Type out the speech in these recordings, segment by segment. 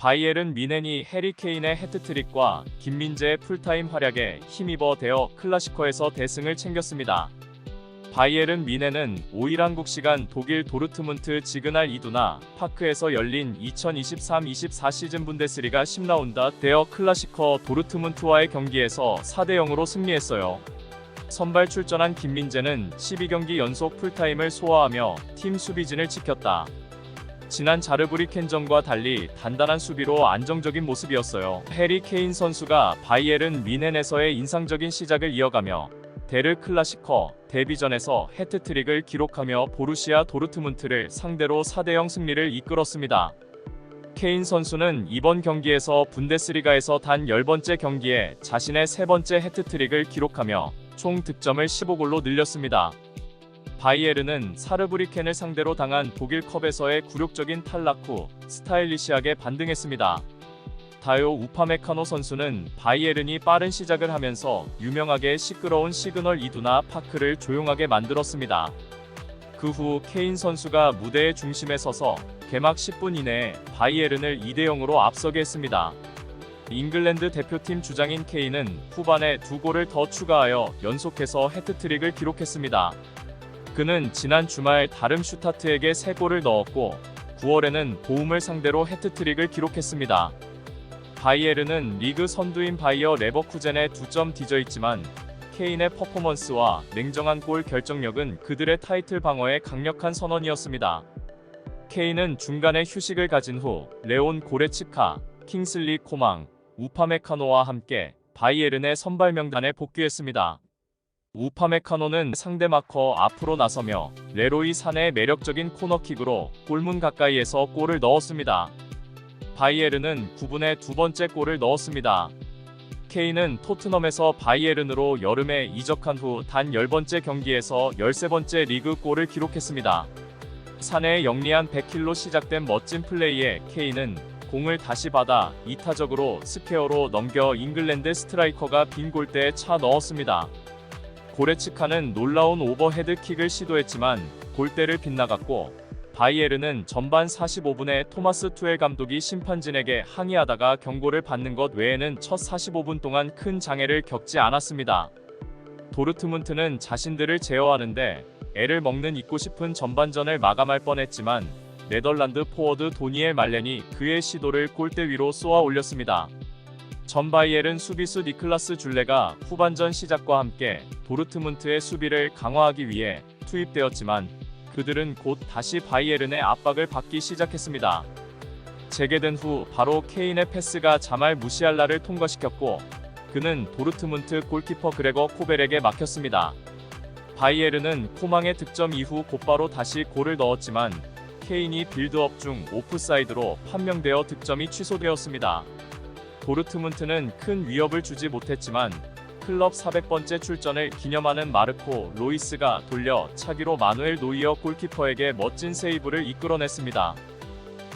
바이에른 미넨이 해리 케인의 해트트릭과 김민재의 풀타임 활약에 힘입어 대어 클라시코에서 대승을 챙겼습니다. 바이에른 미넨은 5일 한국 시간 독일 도르트문트 지그날 이두나 파크에서 열린 2023-24 시즌 분데스리가 10라운드 대어 클라시커 도르트문트와의 경기에서 4대 0으로 승리했어요. 선발 출전한 김민재는 12경기 연속 풀타임을 소화하며 팀 수비진을 지켰다. 지난 자르브리켄전과 달리 단단한 수비로 안정적인 모습이었어요. 해리 케인 선수가 바이에른 미넨에서의 인상적인 시작을 이어가며 데르 클라시커 데비전에서 해트트릭을 기록하며 보루시아 도르트문트를 상대로 4대0 승리를 이끌었습니다. 케인 선수는 이번 경기에서 분데스리가에서 단 10번째 경기에 자신의 세 번째 해트트릭을 기록하며 총 득점을 15골로 늘렸습니다. 바이에르는 사르브리켄을 상대로 당한 독일컵에서의 굴욕적인 탈락 후 스타일리시하게 반등했습니다. 다요 우파메카노 선수는 바이에른이 빠른 시작을 하면서 유명하게 시끄러운 시그널 이두나 파크를 조용하게 만들었습니다. 그 후 케인 선수가 무대의 중심에 서서 개막 10분 이내에 바이에른을 2대 0으로 앞서게 했습니다. 잉글랜드 대표팀 주장인 케인은 후반에 두 골을 더 추가하여 연속해서 해트트릭을 기록했습니다. 그는 지난 주말 다름 슈타트에게 3골을 넣었고 9월에는 보움을 상대로 해트트릭을 기록했습니다. 바이에르는 리그 선두인 바이어 레버쿠젠에 2점 뒤져 있지만 케인의 퍼포먼스와 냉정한 골 결정력은 그들의 타이틀 방어에 강력한 선언이었습니다. 케인은 중간에 휴식을 가진 후 레온 고레츠카, 킹슬리 코망, 우파메카노와 함께 바이에른의 선발 명단에 복귀했습니다. 우파메카노는 상대 마커 앞으로 나서며 레로이 산의 매력적인 코너킥으로 골문 가까이에서 골을 넣었습니다. 바이에른은 9분에 두 번째 골을 넣었습니다. 케인은 토트넘에서 바이에른으로 여름에 이적한 후 단 10번째 경기에서 13번째 리그 골을 기록했습니다. 사내의 영리한 100킬로 시작된 멋진 플레이에 케인은 공을 다시 받아 이타적으로 스퀘어로 넘겨 잉글랜드 스트라이커가 빈 골대에 차 넣었습니다. 고레츠카는 놀라운 오버헤드 킥을 시도했지만 골대를 빗나갔고 바이에르는 전반 45분에 토마스 투엘 감독이 심판진에게 항의하다가 경고를 받는 것 외에는 첫 45분 동안 큰 장애를 겪지 않았습니다. 도르트문트는 자신들을 제어하는데 애를 먹는 잊고 싶은 전반전을 마감할 뻔했지만 네덜란드 포워드 도니엘 말렌이 그의 시도를 골대 위로 쏘아 올렸습니다. 전 바이엘은 수비수 니클라스 줄레가 후반전 시작과 함께 도르트문트의 수비를 강화하기 위해 투입되었지만 그들은 곧 다시 바이에른의 압박을 받기 시작했습니다. 재개된 후 바로 케인의 패스가 자말 무시알라를 통과시켰고 그는 도르트문트 골키퍼 그레거 코벨에게 막혔습니다. 바이에른은 코망의 득점 이후 곧바로 다시 골을 넣었지만 케인이 빌드업 중 오프사이드로 판명되어 득점이 취소되었습니다. 도르트문트는 큰 위협을 주지 못했지만 클럽 400번째 출전을 기념하는 마르코 로이스가 돌려 차기로 마누엘 노이어 골키퍼에게 멋진 세이브를 이끌어냈습니다.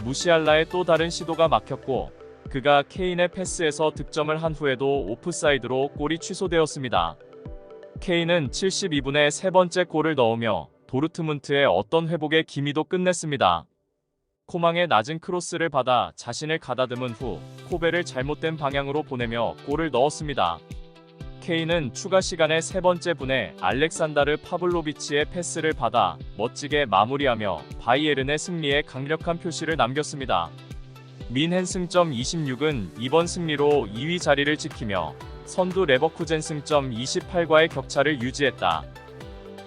무시알라의 또 다른 시도가 막혔고 그가 케인의 패스에서 득점을 한 후에도 오프사이드로 골이 취소되었습니다. 케인은 72분에 세 번째 골을 넣으며 도르트문트의 어떤 회복의 기미도 끝냈습니다. 코망의 낮은 크로스를 받아 자신을 가다듬은 후 코베를 잘못된 방향으로 보내며 골을 넣었습니다. 케인은 추가 시간의 세 번째 분에 알렉산다르 파블로비치의 패스를 받아 멋지게 마무리하며 바이에른의 승리에 강력한 표시를 남겼습니다. 민헨 승점 26은 이번 승리로 2위 자리를 지키며 선두 레버쿠젠 승점 28과의 격차를 유지했다.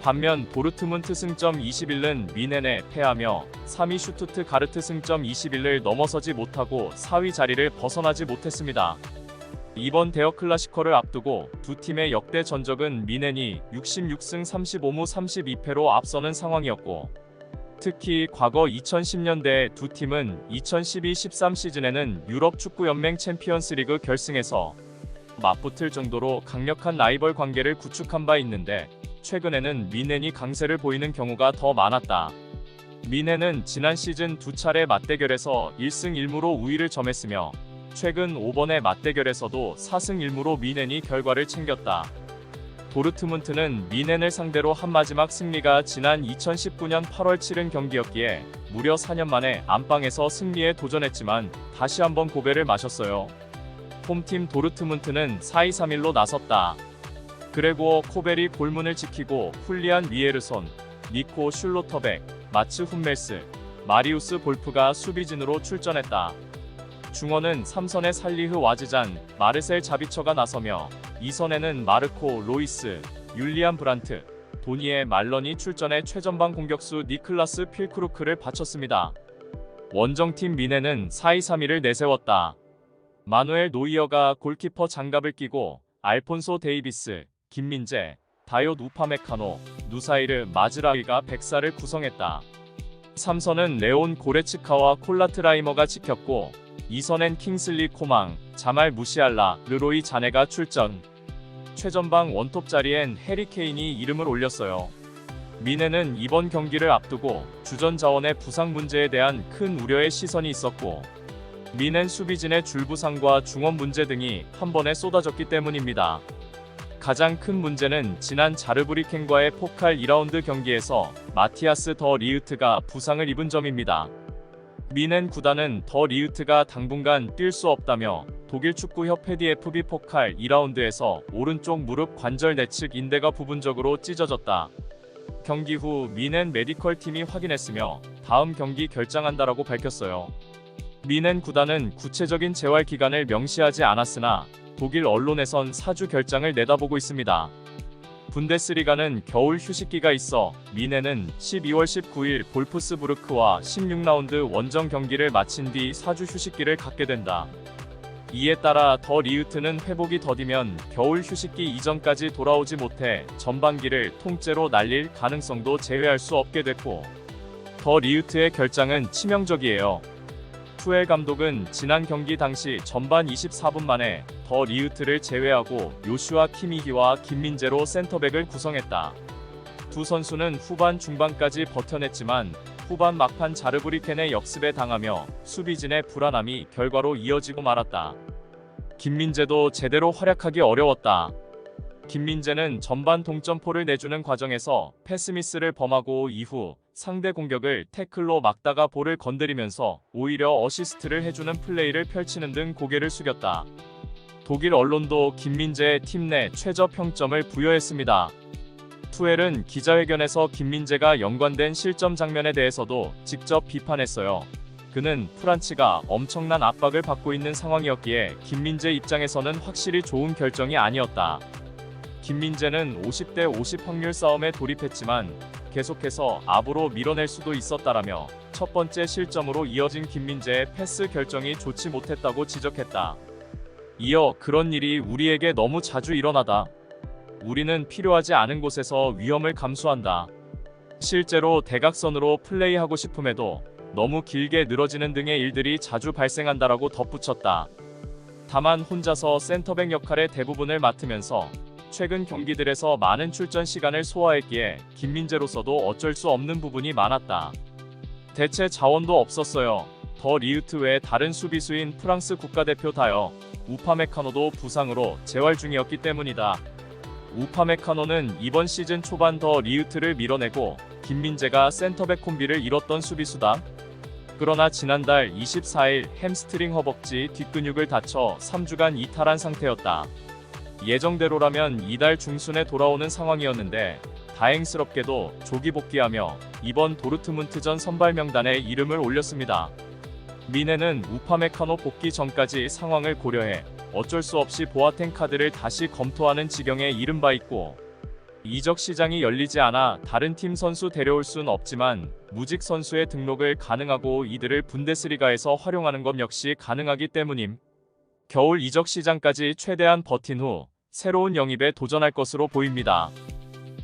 반면 도르트문트 승점 21은 미넨에 패하며 3위 슈투트 가르트 승점 21을 넘어서지 못하고 4위 자리를 벗어나지 못했습니다. 이번 대여 클라시커를 앞두고 두 팀의 역대 전적은 미넨이 66승 35무 32패로 앞서는 상황이었고 특히 과거 2010년대 두 팀은 2012-13 시즌에는 유럽 축구 연맹 챔피언스리그 결승에서 맞붙을 정도로 강력한 라이벌 관계를 구축한 바 있는데 최근에는 미넨이 강세를 보이는 경우가 더 많았다. 미넨은 지난 시즌 두 차례 맞대결에서 1승 1무로 우위를 점했으며 최근 5번의 맞대결에서도 4승 1무로 미넨이 결과를 챙겼다. 도르트문트는 미넨을 상대로 한 마지막 승리가 지난 2019년 8월 치른 경기였기에 무려 4년 만에 안방에서 승리에 도전했지만 다시 한번 고배를 마셨어요. 홈팀 도르트문트는 4-2-3-1로 나섰다. 그레고어 코벨이 골문을 지키고 훌리안 위에르손, 니코 슐로터백, 마츠 훈멜스, 마리우스 볼프가 수비진으로 출전했다. 중원은 3선에 살리흐 와즈잔, 마르셀 자비처가 나서며 2선에는 마르코 로이스, 율리안 브란트, 도니에 말런이 출전해 최전방 공격수 니클라스 필크루크를 바쳤습니다. 원정팀 미네는 4-2-3-1을 내세웠다. 마누엘 노이어가 골키퍼 장갑을 끼고 알폰소 데이비스, 김민재, 다이옷 우파메카노, 누사이르 마즈라위가 백사를 구성했다. 3선은 레온 고레츠카와 콜라트라이머가 지켰고 2선엔 킹슬리 코망, 자말 무시알라, 르로이 자네가 출전. 최전방 원톱 자리엔 해리 케인이 이름을 올렸어요. 미네는 이번 경기를 앞두고 주전 자원의 부상 문제에 대한 큰 우려의 시선이 있었고 미넨 수비진의 줄부상과 중원 문제 등이 한 번에 쏟아졌기 때문입니다. 가장 큰 문제는 지난 자르브리켄과의 포칼 2라운드 경기에서 마티아스 더 리우트가 부상을 입은 점입니다. 미넨 구단은 더 리우트가 당분간 뛸 수 없다며 독일 축구협회 DFB 포칼 2라운드에서 오른쪽 무릎 관절 내측 인대가 부분적으로 찢어졌다. 경기 후 미넨 메디컬 팀이 확인했으며 다음 경기 결정한다라고 밝혔어요. 미넨 구단은 구체적인 재활 기간을 명시하지 않았으나 독일 언론에선 사주 결장을 내다보고 있습니다. 분데스리가는 겨울 휴식기가 있어 미네는 12월 19일 볼프스부르크와 16라운드 원정 경기를 마친 뒤 4주 휴식기를 갖게 된다. 이에 따라 더 리우트는 회복이 더디면 겨울 휴식기 이전까지 돌아오지 못해 전반기를 통째로 날릴 가능성도 제외할 수 없게 됐고 더 리우트의 결장은 치명적이에요. 투엘 감독은 지난 경기 당시 전반 24분 만에 더 리우트를 제외하고 요슈아 키미히와 김민재로 센터백을 구성했다. 두 선수는 후반 중반까지 버텨냈지만 후반 막판 자르브리켄의 역습에 당하며 수비진의 불안함이 결과로 이어지고 말았다. 김민재도 제대로 활약하기 어려웠다. 김민재는 전반 동점포를 내주는 과정에서 패스미스를 범하고 이후 상대 공격을 태클로 막다가 볼을 건드리면서 오히려 어시스트를 해주는 플레이를 펼치는 등 고개를 숙였다. 독일 언론도 김민재의 팀 내 최저 평점을 부여했습니다. 투엘은 기자회견에서 김민재가 연관된 실점 장면에 대해서도 직접 비판했어요. 그는 프란치가 엄청난 압박을 받고 있는 상황이었기에 김민재 입장에서는 확실히 좋은 결정이 아니었다. 김민재는 50대 50 확률 싸움에 돌입했지만 계속해서 압으로 밀어낼 수도 있었다라며 첫 번째 실점으로 이어진 김민재의 패스 결정이 좋지 못했다고 지적했다. 이어 그런 일이 우리에게 너무 자주 일어나다. 우리는 필요하지 않은 곳에서 위험을 감수한다. 실제로 대각선으로 플레이하고 싶음에도 너무 길게 늘어지는 등의 일들이 자주 발생한다라고 덧붙였다. 다만 혼자서 센터백 역할의 대부분을 맡으면서 최근 경기들에서 많은 출전 시간을 소화했기에 김민재로서도 어쩔 수 없는 부분이 많았다. 대체 자원도 없었어요. 더 리우트 외 다른 수비수인 프랑스 국가대표 다여 우파메카노도 부상으로 재활 중이었기 때문이다. 우파메카노는 이번 시즌 초반 더 리우트를 밀어내고 김민재가 센터백 콤비를 이뤘던 수비수다. 그러나 지난달 24일 햄스트링 허벅지 뒷근육을 다쳐 3주간 이탈한 상태였다. 예정대로라면 이달 중순에 돌아오는 상황이었는데 다행스럽게도 조기 복귀하며 이번 도르트문트전 선발 명단에 이름을 올렸습니다. 미네는 우파메카노 복귀 전까지 상황을 고려해 어쩔 수 없이 보아텐 카드를 다시 검토하는 지경에 이른 바 있고 이적 시장이 열리지 않아 다른 팀 선수 데려올 순 없지만 무직 선수의 등록을 가능하고 이들을 분데스리가에서 활용하는 것 역시 가능하기 때문임. 겨울 이적 시장까지 최대한 버틴 후 새로운 영입에 도전할 것으로 보입니다.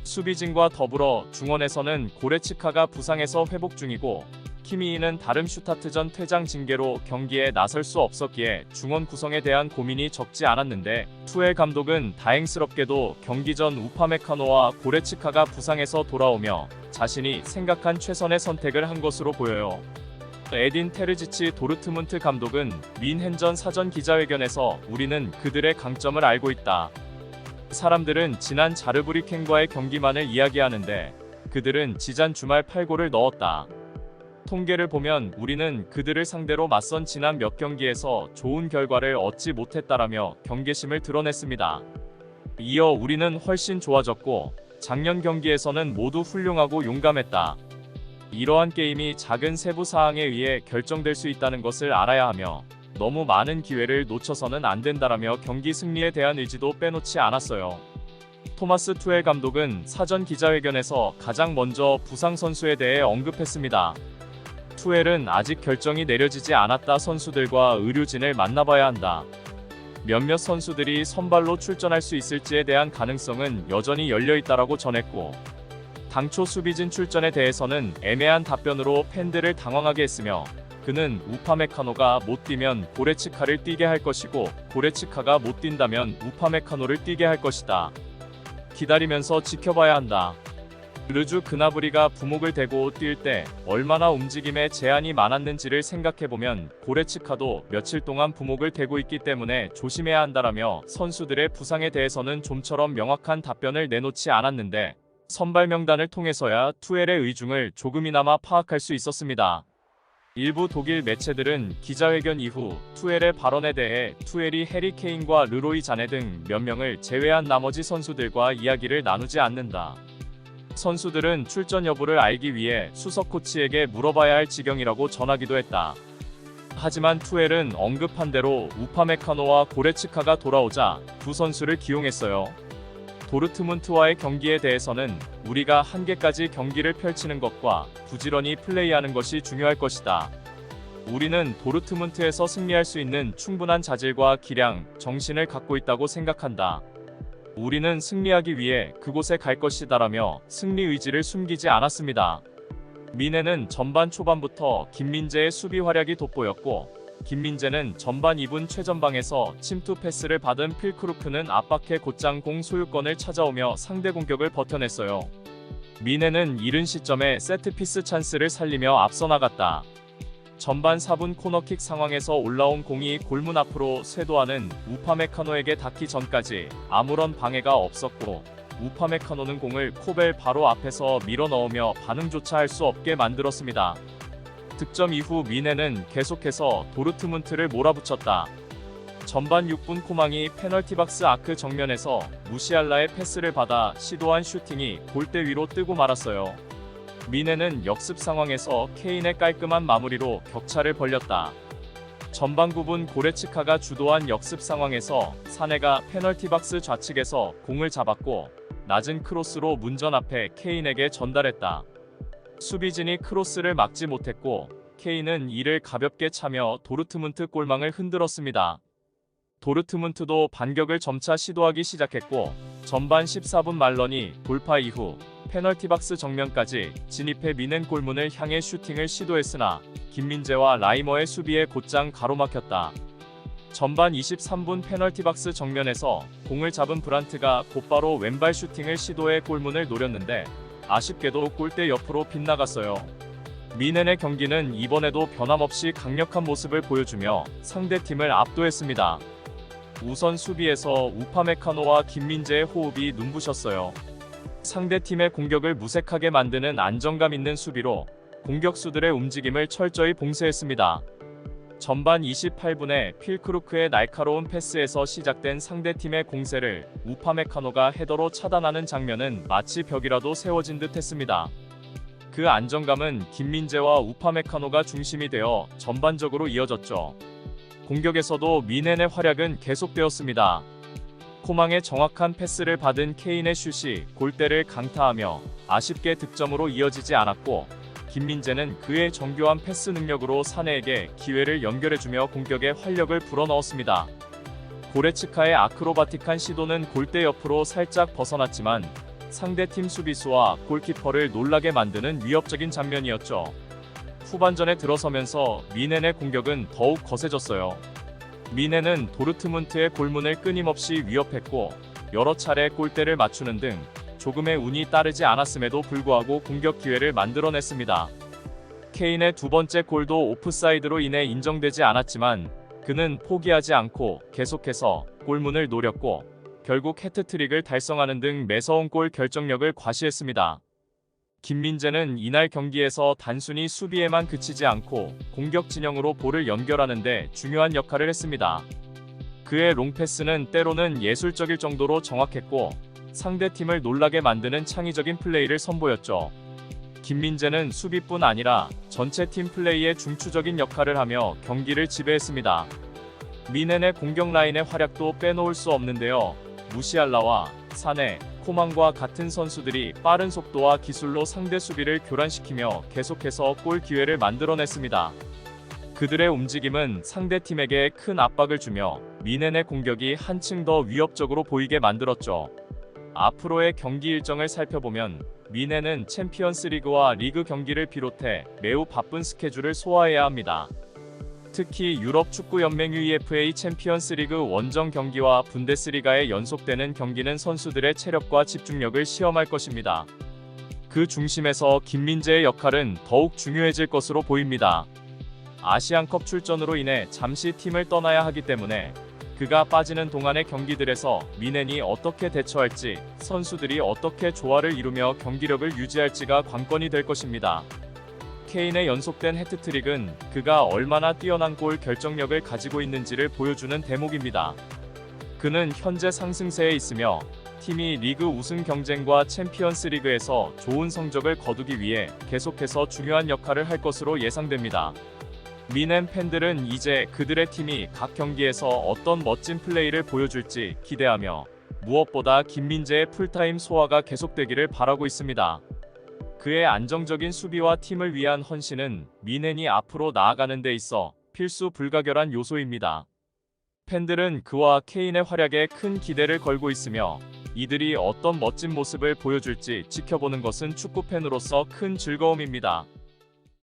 수비진과 더불어 중원에서는 고레츠카가 부상에서 회복 중이고 키미이는 다름 슈타트전 퇴장 징계로 경기에 나설 수 없었기에 중원 구성에 대한 고민이 적지 않았는데 투엘 감독은 다행스럽게도 경기 전 우파메카노와 고레츠카가 부상에서 돌아오며 자신이 생각한 최선의 선택을 한 것으로 보여요. 에딘 테르지치 도르트문트 감독은 민헨전 사전 기자회견에서 우리는 그들의 강점을 알고 있다. 사람들은 지난 자르브리켄과의 경기만을 이야기하는데 그들은 지난 주말 8골을 넣었다. 통계를 보면 우리는 그들을 상대로 맞선 지난 몇 경기에서 좋은 결과를 얻지 못했다라며 경계심을 드러냈습니다. 이어 우리는 훨씬 좋아졌고 작년 경기에서는 모두 훌륭하고 용감했다. 이러한 게임이 작은 세부 사항에 의해 결정될 수 있다는 것을 알아야 하며 너무 많은 기회를 놓쳐서는 안 된다라며 경기 승리에 대한 의지도 빼놓지 않았어요. 토마스 투엘 감독은 사전 기자회견에서 가장 먼저 부상 선수에 대해 언급했습니다. 투엘은 아직 결정이 내려지지 않았다 선수들과 의료진을 만나봐야 한다. 몇몇 선수들이 선발로 출전할 수 있을지에 대한 가능성은 여전히 열려 있다라고 전했고 당초 수비진 출전에 대해서는 애매한 답변으로 팬들을 당황하게 했으며 그는 우파메카노가 못 뛰면 고레츠카를 뛰게 할 것이고 고레츠카가 못 뛴다면 우파메카노를 뛰게 할 것이다. 기다리면서 지켜봐야 한다. 르주 그나브리가 부목을 대고 뛸 때 얼마나 움직임에 제한이 많았는지를 생각해보면 고레츠카도 며칠 동안 부목을 대고 있기 때문에 조심해야 한다라며 선수들의 부상에 대해서는 좀처럼 명확한 답변을 내놓지 않았는데 선발 명단을 통해서야 투엘의 의중을 조금이나마 파악할 수 있었습니다. 일부 독일 매체들은 기자회견 이후 투엘의 발언에 대해 투엘이 해리 케인과 르로이 자네 등 몇 명을 제외한 나머지 선수들과 이야기를 나누지 않는다. 선수들은 출전 여부를 알기 위해 수석 코치에게 물어봐야 할 지경이라고 전하기도 했다. 하지만 투엘은 언급한 대로 우파메카노와 고레츠카가 돌아오자 두 선수를 기용했어요. 도르트문트와의 경기에 대해서는 우리가 한계까지 경기를 펼치는 것과 부지런히 플레이하는 것이 중요할 것이다. 우리는 도르트문트에서 승리할 수 있는 충분한 자질과 기량, 정신을 갖고 있다고 생각한다. 우리는 승리하기 위해 그곳에 갈 것이다라며 승리 의지를 숨기지 않았습니다. 미네는 전반 초반부터 김민재의 수비 활약이 돋보였고 김민재는 전반 2분 최전방에서 침투 패스를 받은 필크루크는 압박해 곧장 공 소유권을 찾아오며 상대 공격을 버텨냈어요. 미네는 이른 시점에 세트피스 찬스를 살리며 앞서 나갔다. 전반 4분 코너킥 상황에서 올라온 공이 골문 앞으로 쇄도하는 우파메카노에게 닿기 전까지 아무런 방해가 없었고 우파메카노는 공을 코벨 바로 앞에서 밀어 넣으며 반응조차 할 수 없게 만들었습니다. 득점 이후 미네는 계속해서 도르트문트를 몰아붙였다. 전반 6분 코망이 페널티박스 아크 정면에서 무시알라의 패스를 받아 시도한 슈팅이 골대 위로 뜨고 말았어요. 미네는 역습 상황에서 케인의 깔끔한 마무리로 격차를 벌렸다. 전반 9분 고레츠카가 주도한 역습 상황에서 사네가 페널티박스 좌측에서 공을 잡았고 낮은 크로스로 문전 앞에 케인에게 전달했다. 수비진이 크로스를 막지 못했고 케인은 이를 가볍게 차며 도르트문트 골망을 흔들었습니다. 도르트문트도 반격을 점차 시도하기 시작했고 전반 14분 말런이 돌파 이후 페널티박스 정면까지 진입해 미넨 골문을 향해 슈팅을 시도했으나 김민재와 라이머의 수비에 곧장 가로막혔다. 전반 23분 페널티박스 정면에서 공을 잡은 브란트가 곧바로 왼발 슈팅을 시도해 골문을 노렸는데 아쉽게도 골대 옆으로 빗나갔어요. 미넨의 경기는 이번에도 변함없이 강력한 모습을 보여주며 상대팀을 압도했습니다. 우선 수비에서 우파메카노와 김민재의 호흡이 눈부셨어요. 상대팀의 공격을 무색하게 만드는 안정감 있는 수비로 공격수들의 움직임을 철저히 봉쇄했습니다. 전반 28분에 필크루크의 날카로운 패스에서 시작된 상대팀의 공세를 우파메카노가 헤더로 차단하는 장면은 마치 벽이라도 세워진 듯 했습니다. 그 안정감은 김민재와 우파메카노가 중심이 되어 전반적으로 이어졌죠. 공격에서도 미넨의 활약은 계속되었습니다. 코망의 정확한 패스를 받은 케인의 슛이 골대를 강타하며 아쉽게 득점으로 이어지지 않았고 김민재는 그의 정교한 패스 능력으로 사내에게 기회를 연결해주며 공격에 활력을 불어넣었습니다. 고레츠카의 아크로바틱한 시도는 골대 옆으로 살짝 벗어났지만 상대팀 수비수와 골키퍼를 놀라게 만드는 위협적인 장면이었죠. 후반전에 들어서면서 미넨의 공격은 더욱 거세졌어요. 미넨은 도르트문트의 골문을 끊임없이 위협했고 여러 차례 골대를 맞추는 등 조금의 운이 따르지 않았음에도 불구하고 공격 기회를 만들어냈습니다. 케인의 두 번째 골도 오프사이드로 인해 인정되지 않았지만 그는 포기하지 않고 계속해서 골문을 노렸고 결국 해트트릭을 달성하는 등 매서운 골 결정력을 과시했습니다. 김민재는 이날 경기에서 단순히 수비에만 그치지 않고 공격 진영으로 볼을 연결하는 데 중요한 역할을 했습니다. 그의 롱패스는 때로는 예술적일 정도로 정확했고 상대팀을 놀라게 만드는 창의적인 플레이를 선보였죠. 김민재는 수비뿐 아니라 전체 팀 플레이에 중추적인 역할을 하며 경기를 지배했습니다. 미넨의 공격 라인의 활약도 빼놓을 수 없는데요. 무시알라와 사네, 코만과 같은 선수들이 빠른 속도와 기술로 상대 수비를 교란시키며 계속해서 골 기회를 만들어냈습니다. 그들의 움직임은 상대 팀에게 큰 압박을 주며 미넨의 공격이 한층 더 위협적으로 보이게 만들었죠. 앞으로의 경기 일정을 살펴보면 미넨은 챔피언스 리그와 리그 경기를 비롯해 매우 바쁜 스케줄을 소화해야 합니다. 특히 유럽 축구 연맹 UEFA 챔피언스 리그 원정 경기와 분데스리가의 연속되는 경기는 선수들의 체력과 집중력을 시험할 것입니다. 그 중심에서 김민재의 역할은 더욱 중요해질 것으로 보입니다. 아시안컵 출전으로 인해 잠시 팀을 떠나야 하기 때문에 그가 빠지는 동안의 경기들에서 미넨이 어떻게 대처할지, 선수들이 어떻게 조화를 이루며 경기력을 유지할지가 관건이 될 것입니다. 케인의 연속된 해트트릭은 그가 얼마나 뛰어난 골 결정력을 가지고 있는지를 보여주는 대목입니다. 그는 현재 상승세에 있으며 팀이 리그 우승 경쟁과 챔피언스 리그에서 좋은 성적을 거두기 위해 계속해서 중요한 역할을 할 것으로 예상됩니다. 미넨 팬들은 이제 그들의 팀이 각 경기에서 어떤 멋진 플레이를 보여줄지 기대하며 무엇보다 김민재의 풀타임 소화가 계속되기를 바라고 있습니다. 그의 안정적인 수비와 팀을 위한 헌신은 미넨이 앞으로 나아가는 데 있어 필수 불가결한 요소입니다. 팬들은 그와 케인의 활약에 큰 기대를 걸고 있으며 이들이 어떤 멋진 모습을 보여줄지 지켜보는 것은 축구팬으로서 큰 즐거움입니다.